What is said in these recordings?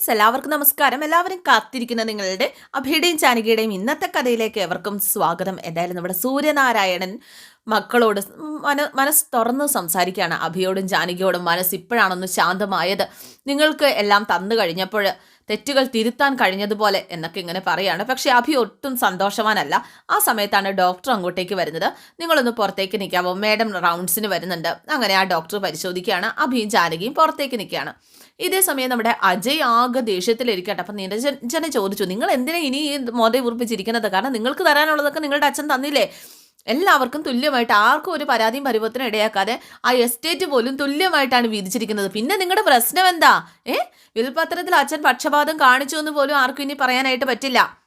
Friends എല്ലാവർക്കും നമസ്കാരം. എല്ലാവരും കാത്തിരിക്കുന്ന നിങ്ങളുടെ അഭിയുടെയും ചാനകിയുടെയും ഇന്നത്തെ കഥയിലേക്ക് എവർക്കും സ്വാഗതം. എന്തായാലും നമ്മുടെ സൂര്യനാരായണൻ മക്കളോട് മന മനസ്സ് തുറന്ന് സംസാരിക്കുകയാണ്. അഭിയോടും ജാനകിയോടും മനസ്സ് ഇപ്പോഴാണൊന്ന് ശാന്തമായത്. നിങ്ങൾക്ക് എല്ലാം തന്നു കഴിഞ്ഞപ്പോൾ തെറ്റുകൾ തിരുത്താൻ കഴിഞ്ഞതുപോലെ എന്നൊക്കെ ഇങ്ങനെ പറയാണ്. പക്ഷേ അഭി ഒട്ടും സന്തോഷവാനല്ല. ആ സമയത്താണ് ഡോക്ടർ അങ്ങോട്ടേക്ക് വരുന്നത്. നിങ്ങളൊന്ന് പുറത്തേക്ക് നിൽക്കാവോ? മേഡം റൗണ്ട്സിന് വരുന്നുണ്ട്. അങ്ങനെ ആ ഡോക്ടർ പരിശോധിക്കുകയാണ്. അഭിയും ജാനകിയും പുറത്തേക്ക് നിൽക്കുകയാണ്. ഇതേ സമയം നമ്മുടെ അജയ് ആകെ ദേഷ്യത്തിലിരിക്കട്ടെ അപ്പം നിരഞ്ജന ചോദിച്ചു നിങ്ങൾ എന്തിനാ ഇനി ഈ മോതെ ഉറപ്പിച്ചിരിക്കുന്നത്? കാരണം നിങ്ങൾക്ക് തരാനുള്ളതൊക്കെ നിങ്ങളുടെ അച്ഛൻ തന്നില്ലേ? എല്ലാവർക്കും തുല്യമായിട്ട് ആർക്കും ഒരു പരാതിയും പരിവർത്തനം ഇടയാക്കാതെ ആ എസ്റ്റേറ്റ് പോലും തുല്യമായിട്ടാണ് വീതിച്ചിരിക്കുന്നത്. പിന്നെ നിങ്ങളുടെ പ്രശ്നം എന്താ? ഏ? വിൽപത്രത്തിൽ അച്ഛൻ പക്ഷപാതം കാണിച്ചു എന്ന് പോലും ആർക്കും ഇനി പറയാനായിട്ട് പറ്റില്ല.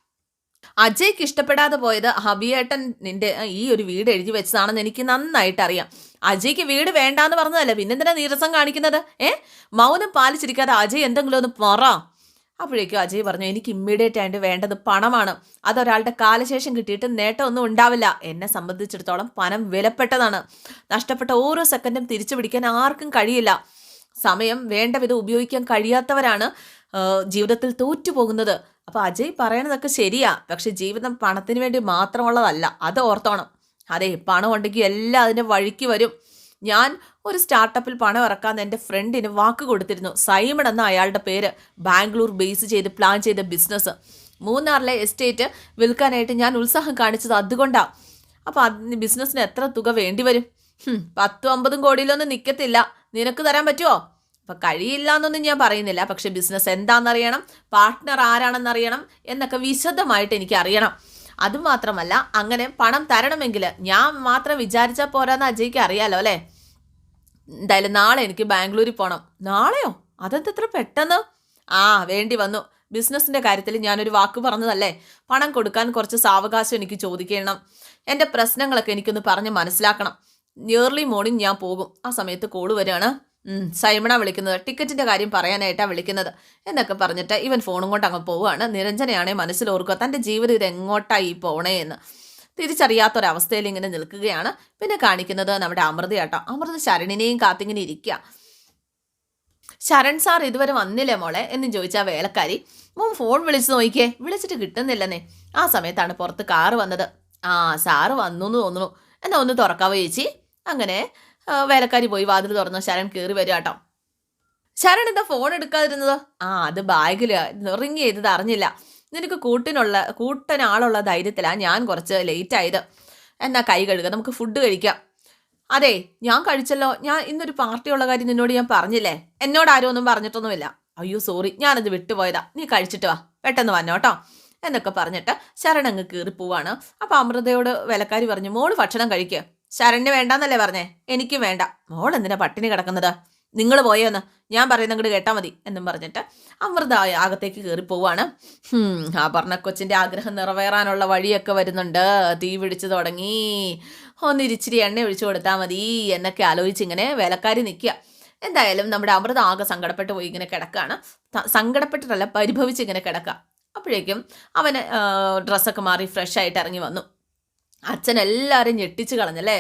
അജയ്ക്ക് ഇഷ്ടപ്പെടാതെ പോയത് ഹബിയേട്ടൻ നിന്റെ ഈ ഒരു വീട് എഴുതി വെച്ചതാണെന്ന് എനിക്ക് നന്നായിട്ട് അറിയാം. അജയ്ക്ക് വീട് വേണ്ടാന്ന് പറഞ്ഞതല്ലേ? പിന്നെന്തിനാ നീരസം കാണിക്കുന്നത്? ഏ? മൗനം പാലിച്ചിരിക്കാതെ അജയ് എന്തെങ്കിലും ഒന്ന് പറ. അപ്പോഴേക്കും അജയ് പറഞ്ഞു എനിക്ക് ഇമ്മീഡിയറ്റ് ആയിട്ട് വേണ്ടത് പണമാണ്. അതൊരാളുടെ കാലശേഷം കിട്ടിയിട്ട് നേട്ടമൊന്നും ഉണ്ടാവില്ല. എന്നെ സംബന്ധിച്ചിടത്തോളം പണം വിലപ്പെട്ടതാണ്. നഷ്ടപ്പെട്ട ഓരോ സെക്കൻഡും തിരിച്ചു പിടിക്കാൻ ആർക്കും കഴിയില്ല. സമയം വേണ്ട വിധം ഉപയോഗിക്കാൻ കഴിയാത്തവരാണ് ജീവിതത്തിൽ തോറ്റുപോകുന്നത്. അപ്പോൾ അജയ് പറയണതൊക്കെ ശരിയാ. പക്ഷെ ജീവിതം പണത്തിന് വേണ്ടി മാത്രമുള്ളതല്ല അത് ഓർത്തോണം. അതെ പണം ഉണ്ടെങ്കിൽ എല്ലാം അതിന്റെ വഴിക്ക് വരും. ഞാൻ ഒരു സ്റ്റാർട്ടപ്പിൽ പണം ഇറക്കാൻ എന്റെ ഫ്രണ്ടിന് വാക്ക് കൊടുത്തിരുന്നു. സൈമൺ എന്ന അയാളുടെ പേര് ബാംഗ്ലൂർ ബേസ് ചെയ്ത് പ്ലാൻ ചെയ്ത ബിസിനസ് മൂന്നാറിലെ എസ്റ്റേറ്റ് വിൽക്കാനായിട്ട് ഞാൻ ഉത്സാഹം കാണിച്ചത് അതുകൊണ്ടാണ് അപ്പോൾ അതിന് ബിസിനസ്സിന് എത്ര തുക വേണ്ടി വരും? പത്തും അമ്പതും കോടിയിലൊന്നും നിൽക്കത്തില്ല നിനക്ക് തരാൻ പറ്റുമോ അപ്പം കഴിയില്ല എന്നൊന്നും ഞാൻ പറയുന്നില്ല. പക്ഷെ ബിസിനസ് എന്താണെന്നറിയണം പാർട്ട്ണർ ആരാണെന്നറിയണം എന്നൊക്കെ വിശദമായിട്ട് എനിക്ക് അറിയണം അതുമാത്രമല്ല അങ്ങനെ പണം തരണമെങ്കിൽ ഞാൻ മാത്രം വിചാരിച്ചാൽ പോരാന്ന് അജയ്ക്ക് അറിയാലോ അല്ലേ? എന്തായാലും നാളെ എനിക്ക് ബാംഗ്ലൂരിൽ പോകണം നാളെയോ? അതെന്തത്ര പെട്ടെന്ന്? ആ വേണ്ടി വന്നു. ബിസിനസ്സിന്റെ കാര്യത്തിൽ ഞാനൊരു വാക്ക് പറഞ്ഞതല്ലേ? പണം കൊടുക്കാൻ കുറച്ച് സാവകാശം എനിക്ക് ചോദിക്കണം. എന്റെ പ്രശ്നങ്ങളൊക്കെ എനിക്കൊന്ന് പറഞ്ഞ് മനസ്സിലാക്കണം. ഇയർലി മോർണിംഗ് ഞാൻ പോകും. ആ സമയത്ത് കോൾ വരികയാണ്. സൈമണ വിളിക്കുന്നത്. ടിക്കറ്റിന്റെ കാര്യം പറയാനായിട്ടാണ് വിളിക്കുന്നത്. എന്നൊക്കെ പറഞ്ഞിട്ട് ഇവൻ ഫോണും കൊണ്ട് അങ്ങ് പോവുകയാണ്. നിരഞ്ജനയാണെ മനസ്സിലോർക്കുക തന്റെ ജീവിതം ഇത് എങ്ങോട്ടായി പോണേ എന്ന് തിരിച്ചറിയാത്തൊരവസ്ഥയിൽ ഇങ്ങനെ നിൽക്കുകയാണ്. പിന്നെ കാണിക്കുന്നത് നമ്മുടെ അമൃതയാട്ടോ അമൃത ശരണിനെയും കാത്തിങ്ങനെ ഇരിക്കുക ശരൺ സാർ ഇതുവരെ വന്നില്ലേ മോളെ? എന്ന് ചോദിച്ചാ വേലക്കാരി. മോൻ ഫോൺ വിളിച്ച് നോക്കിയേ. വിളിച്ചിട്ട് കിട്ടുന്നില്ലെന്നേ. ആ സമയത്താണ് പുറത്ത് കാറ് വന്നത്. ആ സാറ് വന്നു എന്ന് തോന്നുന്നു. എന്നാ ഒന്ന് തുറക്കാവോ ചേച്ചി? അങ്ങനെ വേലക്കാരി പോയി വാതിൽ തുറന്നു. ശരൺ കയറി വരിക കേട്ടോ. ശരൺ എന്താ ഫോൺ എടുക്കാതിരുന്നത്? ആ അത് ബാഗിൽ റിങ് ചെയ്തത് അറിഞ്ഞില്ല. നിനക്ക് കൂട്ടിനുള്ള കൂട്ടനാളുള്ള ധൈര്യത്തിലാണ് ഞാൻ കുറച്ച് ലേറ്റ് ആയത്. എന്നാ കൈ കഴുകുക നമുക്ക് ഫുഡ് കഴിക്കാം. അതെ ഞാൻ കഴിച്ചല്ലോ. ഞാൻ ഇന്നൊരു പാർട്ടിയുള്ള കാര്യം നിന്നോട് ഞാൻ പറഞ്ഞില്ലേ? എന്നോട് ആരും ഒന്നും പറഞ്ഞിട്ടൊന്നുമില്ല. അയ്യോ സോറി ഞാനത് വിട്ടുപോയതാ. നീ കഴിച്ചിട്ട് വാ. പെട്ടെന്ന് വന്നോട്ടോ എന്നൊക്കെ പറഞ്ഞിട്ട് ശരൺ അങ്ങ് കീറിപ്പോവാണ്. അപ്പോൾ അമൃതയോട് വിലക്കാരി പറഞ്ഞു മോൾ ഭക്ഷണം കഴിക്കുക ശരണിന് വേണ്ടാന്നല്ലേ പറഞ്ഞേ? എനിക്കും വേണ്ട. മോൾ എന്തിനാ പട്ടിണി കിടക്കുന്നത്? നിങ്ങൾ പോയോന്ന്. ഞാൻ പറയുന്ന അങ്ങോട്ട് കേട്ടാൽ മതി എന്നും പറഞ്ഞിട്ട് അമൃത അകത്തേക്ക് കയറി പോവാണ്. ആ പറഞ്ഞ കൊച്ചിന്റെ ആഗ്രഹം നിറവേറാനുള്ള വഴിയൊക്കെ വരുന്നുണ്ട്. തീ പിടിച്ചു തുടങ്ങി. ഒന്നിരിച്ചിരി എണ്ണ ഒഴിച്ചു കൊടുത്താൽ മതി. എന്നൊക്കെ ആലോചിച്ച് ഇങ്ങനെ വേലക്കാരി നിൽക്കുക എന്തായാലും നമ്മുടെ അമൃത ആകെ സങ്കടപ്പെട്ട് പോയി ഇങ്ങനെ കിടക്കുകയാണ് സങ്കടപ്പെട്ടിട്ടല്ല പരിഭവിച്ച് ഇങ്ങനെ കിടക്കുക അപ്പോഴേക്കും അവന് ഡ്രസ്സൊക്കെ മാറി ഫ്രഷ് ആയിട്ട് ഇറങ്ങി വന്നു. അച്ഛൻ എല്ലാവരും ഞെട്ടിച്ച് കളഞ്ഞല്ലേ?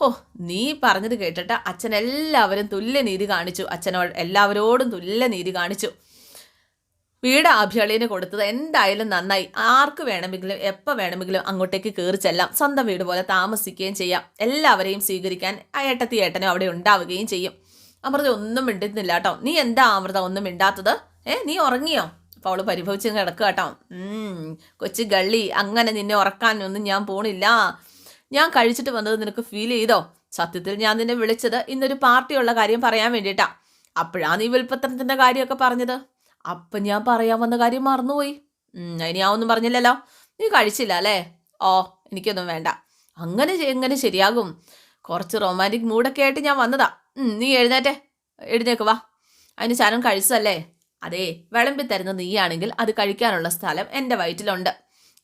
ഓ നീ പറഞ്ഞത് കേട്ടിട്ട് അച്ഛൻ എല്ലാവരും തുല്യനീതി കാണിച്ചു. അച്ഛനോട് എല്ലാവരോടും തുല്യനീതി കാണിച്ചു. വീട് അഭിയളീന് കൊടുത്തത് എന്തായാലും നന്നായി. ആർക്ക് വേണമെങ്കിലും എപ്പോൾ വേണമെങ്കിലും അങ്ങോട്ടേക്ക് കയറി ചെല്ലാം. സ്വന്തം വീട് പോലെ താമസിക്കുകയും ചെയ്യാം. എല്ലാവരെയും സ്വീകരിക്കാൻ ഏട്ടത്തി ഏട്ടനും അവിടെ ഉണ്ടാവുകയും ചെയ്യും. അമൃത ഒന്നും മിണ്ടുന്നില്ല കേട്ടോ. നീ എന്താ അമൃത ഒന്നും മിണ്ടാത്തത്? ഏ നീ ഉറങ്ങിയോ? അപ്പോൾ അവൾ പരിഭവിച്ച് കിടക്കുക കേട്ടോ. കൊച്ചു ഗള്ളി അങ്ങനെ നിന്നെ ഉറക്കാനൊന്നും ഞാൻ പോണില്ല. ഞാൻ കഴിച്ചിട്ട് വന്നത് നിനക്ക് ഫീൽ ചെയ്തോ? സത്യത്തിൽ ഞാൻ നിന്നെ വിളിച്ചത് ഇന്നൊരു പാർട്ടിയുള്ള കാര്യം പറയാൻ വേണ്ടിയിട്ടാ അപ്പോഴാണ് നീ വിൽപ്പത്രത്തിന്റെ കാര്യമൊക്കെ പറഞ്ഞത്. അപ്പം ഞാൻ പറയാൻ വന്ന കാര്യം മറന്നുപോയി. ഇനി ഞാൻ ഒന്നും പറഞ്ഞില്ലല്ലോ. നീ കഴിച്ചില്ല അല്ലേ? ഓ എനിക്കൊന്നും വേണ്ട. അങ്ങനെ എങ്ങനെ ശരിയാകും? കുറച്ച് റൊമാന്റിക് മൂഡൊക്കെ ആയിട്ട് ഞാൻ വന്നതാ. നീ എഴുന്നേറ്റേ. എഴുന്നേക്ക് വാ. അതിന് ശാനം കഴിച്ചല്ലേ അതെ വിളമ്പി തരുന്ന നീയാണെങ്കിൽ അത് കഴിക്കാനുള്ള സ്ഥലം എന്റെ വയറ്റിലുണ്ട്.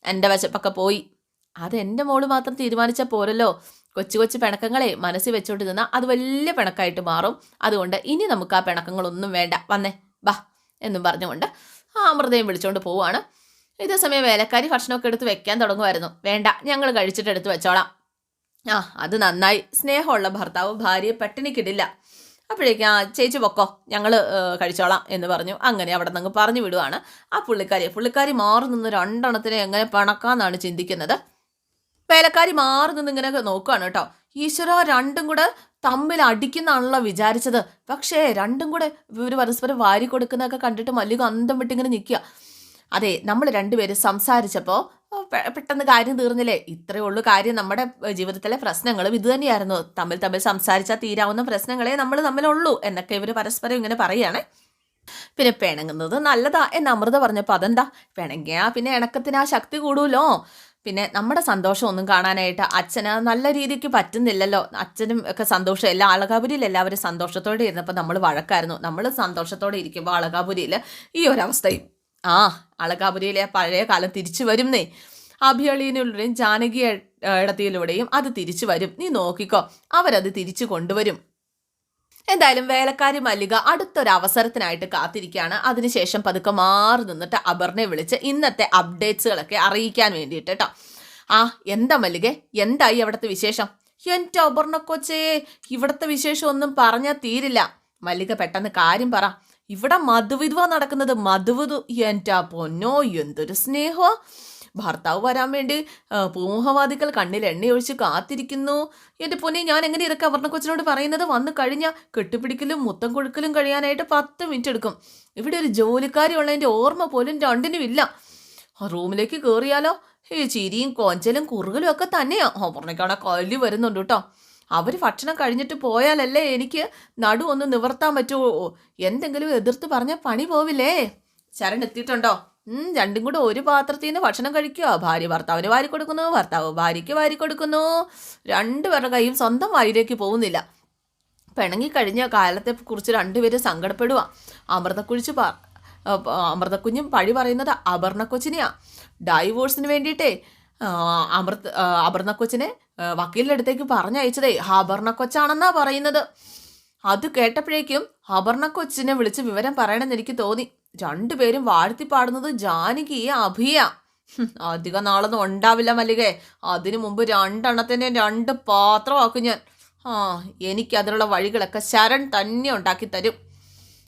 എന്റെ വശപ്പൊക്കെ പോയി. അത് എന്റെ മോൾ മാത്രം തീരുമാനിച്ചാൽ പോരല്ലോ. കൊച്ചു കൊച്ചു പിണക്കങ്ങളെ മനസ്സിൽ വെച്ചോണ്ട് നിന്നാൽ അത് വലിയ പിണക്കായിട്ട് മാറും. അതുകൊണ്ട് ഇനി നമുക്ക് ആ പിണക്കങ്ങളൊന്നും വേണ്ട. വന്നേ ബാ എന്നും പറഞ്ഞുകൊണ്ട് ആ അമൃതയും വിളിച്ചുകൊണ്ട് പോവുകയാണ് ഇതേ സമയം വേലക്കാരി ഭക്ഷണമൊക്കെ എടുത്ത് വെക്കാൻ തുടങ്ങുമായിരുന്നു വേണ്ട ഞങ്ങൾ കഴിച്ചിട്ട് എടുത്ത് വെച്ചോളാം. ആ അത് നന്നായി. സ്നേഹമുള്ള ഭർത്താവ് ഭാര്യയെ പട്ടിണിക്കിടില്ല അപ്പോഴേക്കും ആ ചേച്ചി പൊക്കോ ഞങ്ങൾ കഴിച്ചോളാം എന്ന് പറഞ്ഞു. അങ്ങനെ അവിടെ നിന്ന് പറഞ്ഞു വിടുവാണ്. ആ പുള്ളിക്കാരി പുള്ളിക്കാരി മാറി നിന്ന് രണ്ടെണ്ണത്തിനെ എങ്ങനെ പണക്കാന്നാണ് ചിന്തിക്കുന്നത്. വേലക്കാരി മാറി നിന്ന് ഇങ്ങനെയൊക്കെ നോക്കുകയാണ് കേട്ടോ. ഈശ്വര രണ്ടും കൂടെ തമ്മിൽ അടിക്കുന്നാണല്ലോ വിചാരിച്ചത്. പക്ഷേ രണ്ടും കൂടെ ഇവർ പരസ്പരം വാരി കൊടുക്കുന്നതൊക്കെ കണ്ടിട്ട് മല്ലിക അന്തം വിട്ടിങ്ങനെ നിൽക്കുക. അതെ നമ്മൾ രണ്ടുപേരും സംസാരിച്ചപ്പോൾ പെട്ടെന്ന് കാര്യം തീർന്നില്ലേ? ഇത്രയേ ഉള്ളൂ കാര്യം. നമ്മുടെ ജീവിതത്തിലെ പ്രശ്നങ്ങളും ഇത് തന്നെയായിരുന്നു. തമ്മിൽ തമ്മിൽ സംസാരിച്ചാൽ തീരാവുന്ന പ്രശ്നങ്ങളെ നമ്മൾ തമ്മിലുള്ളൂ എന്നൊക്കെ ഇവർ പരസ്പരം ഇങ്ങനെ പറയുകയാണേ. പിന്നെ പിണങ്ങുന്നത് നല്ലതാ എന്ന് അമൃത പറഞ്ഞപ്പോൾ അതെന്താ? പിണങ്ങിയാ പിന്നെ ഇണക്കത്തിന് ആ ശക്തി കൂടുമല്ലോ. പിന്നെ നമ്മുടെ സന്തോഷം ഒന്നും കാണാനായിട്ട് അച്ഛന് നല്ല രീതിക്ക് പറ്റുന്നില്ലല്ലോ. അച്ഛനും ഒക്കെ സന്തോഷം എല്ലാ അളകാപുരിയിൽ എല്ലാവരും സന്തോഷത്തോടെ ഇരുന്നപ്പോൾ നമ്മൾ വഴക്കായിരുന്നു. നമ്മൾ സന്തോഷത്തോടെ ഇരിക്കുമ്പോൾ അളകാപുരിയിൽ ഈ ഒരവസ്ഥയും ആ അളകാപുരിയിലെ പഴയ കാലം തിരിച്ചു വരുന്നേ അഭിയളിയിലൂടെയും ജാനകി ഇടത്തിയിലൂടെയും അത് തിരിച്ചു വരും. നീ നോക്കിക്കോ അവരത് തിരിച്ചു കൊണ്ടുവരും. എന്തായാലും വേലക്കാരി മല്ലിക അടുത്തൊരു അവസരത്തിനായിട്ട് കാത്തിരിക്കുകയാണ്. അതിനുശേഷം പതുക്കെ മാറി നിന്നിട്ട് അപർണയെ വിളിച്ച് ഇന്നത്തെ അപ്ഡേറ്റ്സുകളൊക്കെ അറിയിക്കാൻ വേണ്ടിയിട്ട് കേട്ടോ ആ എന്താ മല്ലിക? എന്തായി അവിടുത്തെ വിശേഷം? എന്റെ അപർണ കൊച്ചേ ഇവിടുത്തെ വിശേഷം ഒന്നും പറഞ്ഞാൽ തീരില്ല. മല്ലിക പെട്ടെന്ന് കാര്യം പറ. ഇവിടെ മധുവിധുവ നടക്കുന്നത്. മധുവിധു എന്റെ പൊന്നോ എന്തൊരു സ്നേഹമോ ഭർത്താവ് വരാൻ വേണ്ടി പൂമുഖവാദികൾ കണ്ണിൽ എണ്ണയൊഴിച്ച് കാത്തിരിക്കുന്നു. എന്റെ പൊന്നെ ഞാൻ എങ്ങനെ ഇതൊക്കെ അവർണക്കൊച്ചിനോട് പറയുന്നത്? വന്നു കഴിഞ്ഞാൽ കെട്ടിപ്പിടിക്കലും മുത്തം കൊഴുക്കലും കഴിയാനായിട്ട് പത്ത് മിനിറ്റ് എടുക്കും. ഇവിടെ ഒരു ജോലിക്കാരി ഉള്ളതിന്റെ ഓർമ്മ പോലും രണ്ടിനും ഇല്ല. റൂമിലേക്ക് കയറിയാലോ ഈ ചിരിയും കൊഞ്ചലും കുറുകലും ഒക്കെ തന്നെയാ. അവർണയ്ക്കാണെ കല്ലി വരുന്നുണ്ട് കേട്ടോ. അവർ ഭക്ഷണം കഴിഞ്ഞിട്ട് പോയാലല്ലേ എനിക്ക് നടു ഒന്ന് നിവർത്താൻ പറ്റുമോ എന്തെങ്കിലും എതിർത്ത് പറഞ്ഞാൽ പണി പോവില്ലേ? ശരൺ എത്തിയിട്ടുണ്ടോ? രണ്ടും കൂടെ ഒരു പാത്രത്തിൽ നിന്ന് ഭക്ഷണം കഴിക്കുക. ഭാര്യ ഭർത്താവിന് വാരി കൊടുക്കുന്നു ഭർത്താവ് ഭാര്യയ്ക്ക് വാരി കൊടുക്കുന്നു. രണ്ടുപേരുടെ കൈയും സ്വന്തം വായിലേക്ക് പോകുന്നില്ല. പിണങ്ങി കഴിഞ്ഞ കാലത്തെ കുറിച്ച് രണ്ടുപേരും സങ്കടപ്പെടുക. അമൃതക്കുഴിച്ച് പ അമൃതക്കുഞ്ഞും പഴി പറയുന്നത് അപർണക്കൊച്ചിനെയാ ഡൈവോഴ്സിന് വേണ്ടിയിട്ടേ അമൃത് അപർണക്കൊച്ചിനെ വക്കീലിന്റെ അടുത്തേക്ക് പറഞ്ഞയച്ചതേ. അപർണക്കൊച്ചാണെന്നാ പറയുന്നത്. അത് കേട്ടപ്പോഴേക്കും അപർണക്കൊച്ചിനെ വിളിച്ച് വിവരം പറയണമെന്ന് എനിക്ക് തോന്നി. രണ്ടുപേരും വാഴ്ത്തി പാടുന്നത് ജാനകി അഭിയ. അധിക നാളൊന്നും ഉണ്ടാവില്ല മല്ലികെ. അതിനു മുമ്പ് രണ്ടെണ്ണത്തിനെ രണ്ട് പാത്രമാക്കും ഞാൻ. ആ എനിക്ക് അതിനുള്ള വഴികളൊക്കെ ശരൺ തന്നെ ഉണ്ടാക്കി തരും.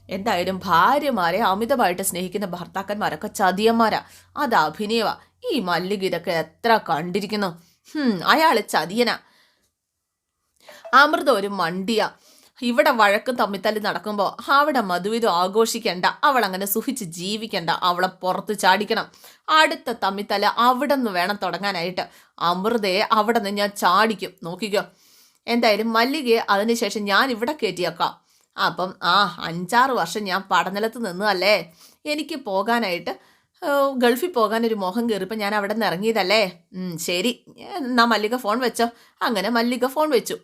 എന്തായാലും ഭാര്യമാരെ അമിതമായിട്ട് സ്നേഹിക്കുന്ന ഭർത്താക്കന്മാരൊക്കെ ചതിയന്മാരാ. അത് അഭിനയവ. ഈ മല്ലിക ഇതൊക്കെ എത്ര കണ്ടിരിക്കുന്നു. അയാൾ ചതിയനാ. അമൃത ഒരു മണ്ടിയ. ഇവിടെ വഴക്കും തമ്മിത്തല്ലി നടക്കുമ്പോൾ അവിടെ മധുവിധം ആഘോഷിക്കണ്ട. അവൾ അങ്ങനെ സുഖിച്ച് ജീവിക്കണ്ട. അവളെ പുറത്ത് ചാടിക്കണം. അടുത്ത തമ്മിത്തല്ല അവിടെ നിന്ന് വേണം തുടങ്ങാനായിട്ട്. അമൃതയെ അവിടെ നിന്ന് ഞാൻ ചാടിക്കും. നോക്കിക്കോ. എന്തായാലും മല്ലികയെ അതിനുശേഷം ഞാൻ ഇവിടെ കയറ്റിയേക്കാം. അപ്പം ആ അഞ്ചാറ് വർഷം ഞാൻ പഠനലത്ത് നിന്നതല്ലേ? എനിക്ക് പോകാനായിട്ട് ഗൾഫിൽ പോകാനൊരു മോഹം കയറിയപ്പോൾ ഞാൻ അവിടെ നിന്ന് ഇറങ്ങിയതല്ലേ ശരി. എന്നാ മല്ലിക ഫോൺ വെച്ചോ. അങ്ങനെ മല്ലിക ഫോൺ വെച്ചു.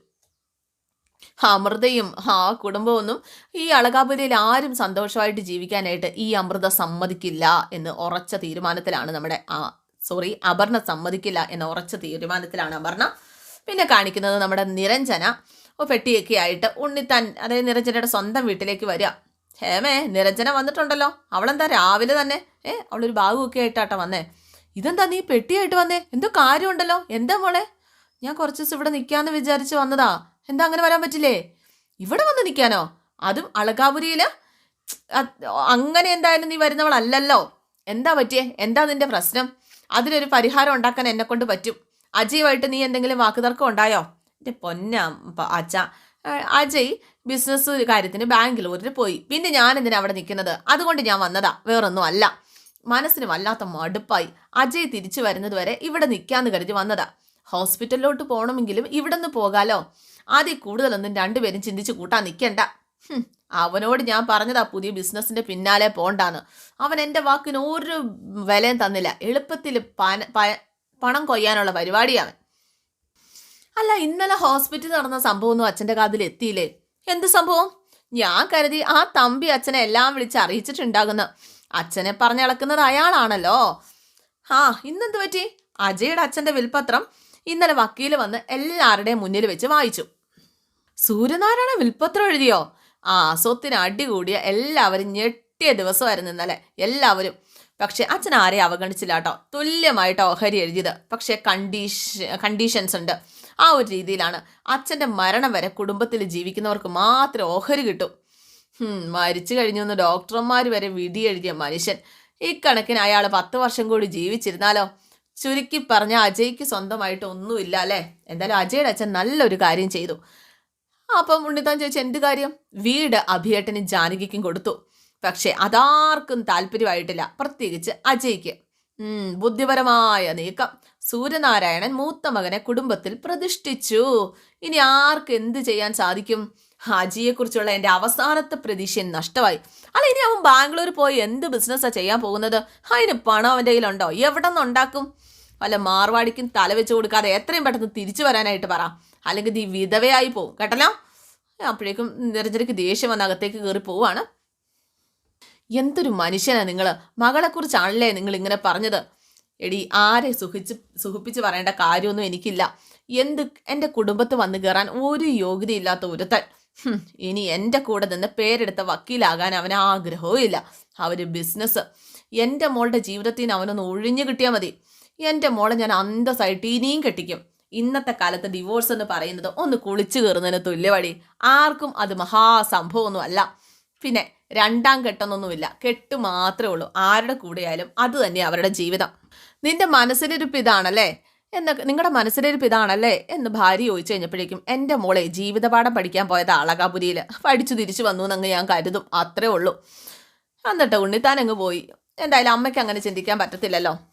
അമൃതയും ആ കുടുംബമൊന്നും ഈ അളകാപുരയിൽ ആരും സന്തോഷമായിട്ട് ജീവിക്കാനായിട്ട് ഈ അമൃത സമ്മതിക്കില്ല എന്ന് ഉറച്ച തീരുമാനത്തിലാണ് നമ്മുടെ ആ സോറി അപർണ സമ്മതിക്കില്ല എന്ന ഉറച്ച തീരുമാനത്തിലാണ് അപർണ. പിന്നെ കാണിക്കുന്നത് നമ്മുടെ നിരഞ്ജന. പെട്ടിയൊക്കെ ആയിട്ട് ഉണ്ണിത്താൻ അതായത് നിരഞ്ജനയുടെ സ്വന്തം വീട്ടിലേക്ക് വരിക. ഹേമേ നിരഞ്ജന വന്നിട്ടുണ്ടല്ലോ. അവളെന്താ രാവിലെ തന്നെ? ഏ അവളൊരു ബാഗുമൊക്കെ ആയിട്ടാട്ടോ വന്നേ. ഇതെന്താ നീ പെട്ടിയായിട്ട് വന്നേ? എന്തോ കാര്യമുണ്ടല്ലോ. എന്താ മോളെ? ഞാൻ കുറച്ച് ദിവസം ഇവിടെ നിൽക്കാമെന്ന് വിചാരിച്ച് വന്നതാ. എന്താ അങ്ങനെ വരാൻ പറ്റില്ലേ? ഇവിടെ വന്ന് നിൽക്കാനോ? അതും അളകാപുരിയിൽ അങ്ങനെ എന്തായാലും നീ വരുന്നവളല്ലല്ലോ. എന്താ പറ്റിയേ? എന്താ നിന്റെ പ്രശ്നം? അതിനൊരു പരിഹാരം ഉണ്ടാക്കാൻ എന്നെ കൊണ്ട് പറ്റും. അജയുമായിട്ട് നീ എന്തെങ്കിലും വാക്കുതർക്കം ഉണ്ടായോ? എന്റെ പൊന്ന അച്ഛ. അജയ് ബിസിനസ് കാര്യത്തിന് ബാങ്കിൽ ബാംഗ്ലൂരിൽ പോയി. പിന്നെ ഞാൻ എന്തിനാ അവിടെ നിൽക്കുന്നത്? അതുകൊണ്ട് ഞാൻ വന്നതാ. വേറൊന്നും അല്ല. മനസ്സിന് വല്ലാത്ത മടുപ്പായി. അജയ് തിരിച്ചു വരുന്നത് വരെ ഇവിടെ നിൽക്കാന്ന് കരുതി വന്നതാ. ഹോസ്പിറ്റലിലോട്ട് പോകണമെങ്കിലും ഇവിടെ നിന്ന് പോകാലോ? ആദ്യം കൂടുതലൊന്നും രണ്ടുപേരും ചിന്തിച്ച് കൂട്ടാൻ നിൽക്കണ്ട. അവനോട് ഞാൻ പറഞ്ഞതാ പുതിയ ബിസിനസ്സിന്റെ പിന്നാലെ പോണ്ടാന്ന്. അവൻ എന്റെ വാക്കിന് ഒരു വിലയും തന്നില്ല. എളുപ്പത്തിൽ പണം കൊയ്യാനുള്ള പരിപാടിയാണ് അല്ല ഇന്നലെ ഹോസ്പിറ്റലിൽ നടന്ന സംഭവമൊന്നും അച്ഛന്റെ കാതിൽ എത്തിയില്ലേ? എന്ത് സംഭവം? ഞാൻ കരുതി ആ തമ്പി അച്ഛനെ എല്ലാം വിളിച്ച് അറിയിച്ചിട്ടുണ്ടാകുന്നു. അച്ഛനെ പറഞ്ഞളക്കുന്നത് അയാളാണല്ലോ. ആ ഇന്നെന്ത് പറ്റി? അജയുടെ അച്ഛന്റെ വിൽപത്രം ഇന്നലെ വക്കീൽ വന്ന് എല്ലാവരുടെയും മുന്നിൽ വെച്ച് വായിച്ചു. സൂര്യനാരായണ വിൽപ്പത്രം എഴുതിയോ? ആ സ്വത്തിന് അടികൂടിയ എല്ലാവരും ഞെട്ടിയ ദിവസമായിരുന്നു ഇന്നലെ. എല്ലാവരും. പക്ഷെ അച്ഛൻ ആരെയും അവഗണിച്ചില്ല കേട്ടോ. തുല്യമായിട്ട് ഓഹരി എഴുതിയത്. പക്ഷെ കണ്ടീഷ കണ്ടീഷൻസ് ഉണ്ട്. ആ ഒരു രീതിയിലാണ് അച്ഛന്റെ മരണം വരെ കുടുംബത്തിൽ ജീവിക്കുന്നവർക്ക് മാത്രം ഓഹരി കിട്ടും. മരിച്ചു കഴിഞ്ഞു എന്ന് ഡോക്ടർമാർ വരെ വിധി എഴുതിയ മനുഷ്യൻ. ഇക്കണക്കിന് അയാൾ പത്ത് വർഷം കൂടി ജീവിച്ചിരുന്നാലോ? ചുരുക്കി പറഞ്ഞ അജയ്ക്ക് സ്വന്തമായിട്ട് ഒന്നുമില്ല അല്ലേ? എന്തായാലും അജയുടെ അച്ഛൻ നല്ലൊരു കാര്യം ചെയ്തു. അപ്പം ഉണ്ണിത്താൻ ചോദിച്ചു എന്ത് കാര്യം? വീട് അഭിയേട്ടനും ജാനകിക്കും കൊടുത്തു. പക്ഷേ അതാർക്കും താല്പര്യമായിട്ടില്ല പ്രത്യേകിച്ച് അജയ്ക്ക്. ബുദ്ധിപരമായ നീക്കം. സൂര്യനാരായണൻ മൂത്ത മകനെ കുടുംബത്തിൽ പ്രതിഷ്ഠിച്ചു. ഇനി ആർക്ക് എന്ത് ചെയ്യാൻ സാധിക്കും? അജിയെക്കുറിച്ചുള്ള എന്റെ അവസാനത്തെ പ്രതീക്ഷ നഷ്ടമായി. അല്ല ഇനി അവൻ ബാംഗ്ലൂർ പോയി എന്ത് ബിസിനസ്സാണ് ചെയ്യാൻ പോകുന്നത്? അതിന് പണം അവന്റെ കയ്യിലുണ്ടോ? എവിടെ നിന്നുണ്ടാക്കും വല്ല മാർവാടിക്കും തല വെച്ച് കൊടുക്കാതെ എത്രയും പെട്ടെന്ന് തിരിച്ചു വരാനായിട്ട് പറ. അല്ലെങ്കിൽ നീ വിധവയായി പോകും കേട്ടല്ലോ? അപ്പോഴേക്കും നിരഞ്ജനയ്ക്ക് ദേഷ്യം വന്ന് അകത്തേക്ക് കയറി പോവാണ്. എന്തൊരു മനുഷ്യനാണ് നിങ്ങൾ മകളെക്കുറിച്ചാണല്ലേ നിങ്ങൾ ഇങ്ങനെ പറഞ്ഞത്? എടി ആരെ സുഖിച്ച് സുഖിപ്പിച്ച് പറയേണ്ട കാര്യമൊന്നും എനിക്കില്ല. എന്ത് എന്റെ കുടുംബത്ത് വന്ന് കയറാൻ ഒരു യോഗ്യതയില്ലാത്ത ഒരുത്തൻ. ഇനി എന്റെ കൂടെ നിന്ന് പേരെടുത്ത വക്കീലാകാൻ അവന് ആഗ്രഹവും ഇല്ല അവർ ബിസിനസ് എന്റെ മോളുടെ ജീവിതത്തിൽ നിന്ന് അവനൊന്ന് ഒഴിഞ്ഞു കിട്ടിയാൽ മതി. എന്റെ മോളെ ഞാൻ അന്തസ്സായിട്ട് ഇനിയും കെട്ടിക്കും. ഇന്നത്തെ കാലത്ത് ഡിവോഴ്സ് എന്ന് പറയുന്നത് ഒന്ന് കുളിച്ചു കയറുന്നതിന് തുല്യവഴി ആർക്കും അത് മഹാസംഭവമൊന്നും അല്ല പിന്നെ രണ്ടാം കെട്ടെന്നൊന്നുമില്ല കെട്ട് മാത്രമേ ഉള്ളൂ. ആരുടെ കൂടെയായാലും അത് തന്നെ അവരുടെ ജീവിതം. നിന്റെ മനസ്സിലിരിപ്പ് ഇതാണല്ലേ? എന്നൊക്കെ നിങ്ങളുടെ മനസ്സിലിരിപ്പ് ഇതാണല്ലേ? എന്ന് ഭാര്യ ചോദിച്ചു കഴിഞ്ഞപ്പോഴേക്കും എന്റെ മോളെ ജീവിതപാഠം പഠിക്കാൻ പോയത് അളകാപുരിയിൽ പഠിച്ചു തിരിച്ചു വന്നു എന്നങ്ങ് ഞാൻ കരുതും. അത്രേ ഉള്ളൂ. എന്നിട്ട് ഉണ്ണിത്താൻ അങ്ങ് പോയി. എന്തായാലും അമ്മയ്ക്ക് അങ്ങനെ ചിന്തിക്കാൻ പറ്റത്തില്ലല്ലോ.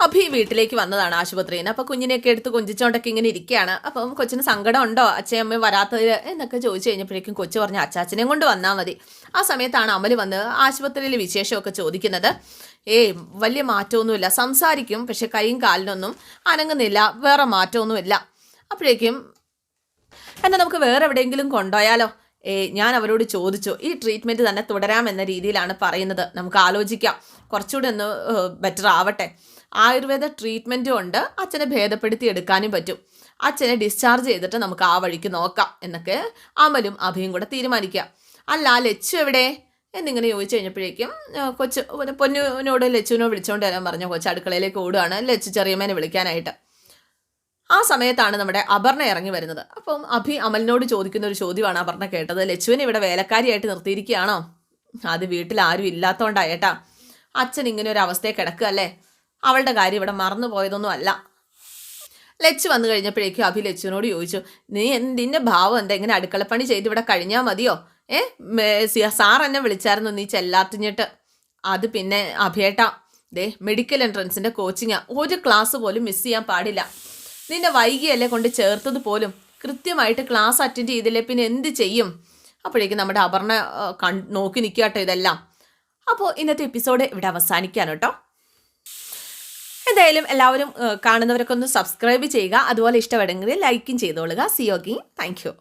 അഭി വീട്ടിലേക്ക് വന്നതാണ് ആശുപത്രിയിൽ നിന്ന്. അപ്പോൾ കുഞ്ഞിനെയൊക്കെ എടുത്ത് കൊഞ്ചിച്ചോണ്ടൊക്കെ ഇങ്ങനെ ഇരിക്കുകയാണ്. അപ്പം കൊച്ചിന് സങ്കടം ഉണ്ടോ? അച്ഛയമ്മയും വരാത്തത് എന്നൊക്കെ ചോദിച്ചു കഴിഞ്ഞപ്പോഴേക്കും കൊച്ചു പറഞ്ഞ അച്ചാച്ചനെയും കൊണ്ട് വന്നാൽ മതി. ആ സമയത്താണ് അമൽ വന്ന് ആശുപത്രിയിൽ വിശേഷമൊക്കെ ചോദിക്കുന്നത്. ഏയ് വലിയ മാറ്റമൊന്നുമില്ല. സംസാരിക്കും പക്ഷെ കൈയും കാലിനൊന്നും അനങ്ങുന്നില്ല. വേറെ മാറ്റമൊന്നുമില്ല. അപ്പോഴേക്കും എന്നാൽ നമുക്ക് വേറെ എവിടെയെങ്കിലും കൊണ്ടുപോയാലോ? ഏ ഞാൻ അവരോട് ചോദിച്ചു. ഈ ട്രീറ്റ്മെന്റ് തന്നെ തുടരാമെന്ന രീതിയിലാണ് പറയുന്നത്. നമുക്ക് ആലോചിക്കാം. കുറച്ചുകൂടി ഒന്ന് ബെറ്റർ ആവട്ടെ ആയുർവേദ ട്രീറ്റ്മെന്റും ഉണ്ട്. അച്ഛനെ ഭേദപ്പെടുത്തി എടുക്കാനും പറ്റും. അച്ഛനെ ഡിസ്ചാർജ് ചെയ്തിട്ട് നമുക്ക് ആ വഴിക്ക് നോക്കാം എന്നൊക്കെ അമലും അഭിയും കൂടെ തീരുമാനിക്കാം അല്ല ലച്ചു എവിടെ? എന്നിങ്ങനെ ചോദിച്ചു കഴിഞ്ഞപ്പോഴേക്കും കൊച്ചു പൊന്നുവിനോട് ലച്ചുവിനോട് വിളിച്ചുകൊണ്ട് വരാൻ പറഞ്ഞു. കൊച്ചു അടുക്കളയിലേക്ക് ഓടുകയാണ് ലച്ചു ചെറിയമ്മേനെ വിളിക്കാനായിട്ട്. ആ സമയത്താണ് നമ്മുടെ അപർണ ഇറങ്ങി വരുന്നത്. അപ്പം അഭി അമലിനോട് ചോദിക്കുന്ന ഒരു ചോദ്യമാണ് അപർണ കേട്ടത്. ലച്ചുവിനെ ഇവിടെ വേലക്കാരിയായിട്ട് നിർത്തിയിരിക്കുകയാണോ? അത് വീട്ടിൽ ആരും ഇല്ലാത്തോണ്ടായേട്ടാ. അച്ഛൻ ഇങ്ങനെ ഒരു അവസ്ഥയെ കിടക്കുകയല്ലേ? അവളുടെ കാര്യം ഇവിടെ മറന്നു പോയതൊന്നും അല്ല. ലച്ചു വന്നു കഴിഞ്ഞപ്പോഴേക്കും അഭി ലച്ചുവിനോട് ചോദിച്ചു നീ എന്തിന്റെ ഭാവം? എന്താ ഇങ്ങനെ അടുക്കളപ്പണി ചെയ്ത് ഇവിടെ കഴിഞ്ഞാൽ മതിയോ? ഏ? സാർ എന്നെ വിളിച്ചായിരുന്നു നീ ചെല്ലാത്തിഞ്ഞിട്ട്. അത് പിന്നെ അഭിയേട്ട. ദേ മെഡിക്കൽ എൻട്രൻസിന്റെ കോച്ചിങ്ങാ ഒരു ക്ലാസ് പോലും മിസ് ചെയ്യാൻ പാടില്ല. നിന്നെ വൈകിയല്ലേ കൊണ്ട് ചേർത്തത് പോലും. കൃത്യമായിട്ട് ക്ലാസ് അറ്റൻഡ് ചെയ്തില്ലേ പിന്നെ എന്ത് ചെയ്യും? അപ്പോഴേക്കും നമ്മുടെ അപർണ കൺ നോക്കി നിൽക്കാട്ടോ ഇതെല്ലാം. അപ്പോൾ ഇന്നത്തെ എപ്പിസോഡ് ഇവിടെ അവസാനിക്കാണ് കേട്ടോ. എന്തായാലും എല്ലാവരും കാണുന്നവരൊക്കെ ഒന്ന് സബ്സ്ക്രൈബ് ചെയ്യുക. അതുപോലെ ഇഷ്ടപ്പെടുമെങ്കിൽ ലൈക്കും ചെയ്തോളുക. സിയോഗി താങ്ക് യു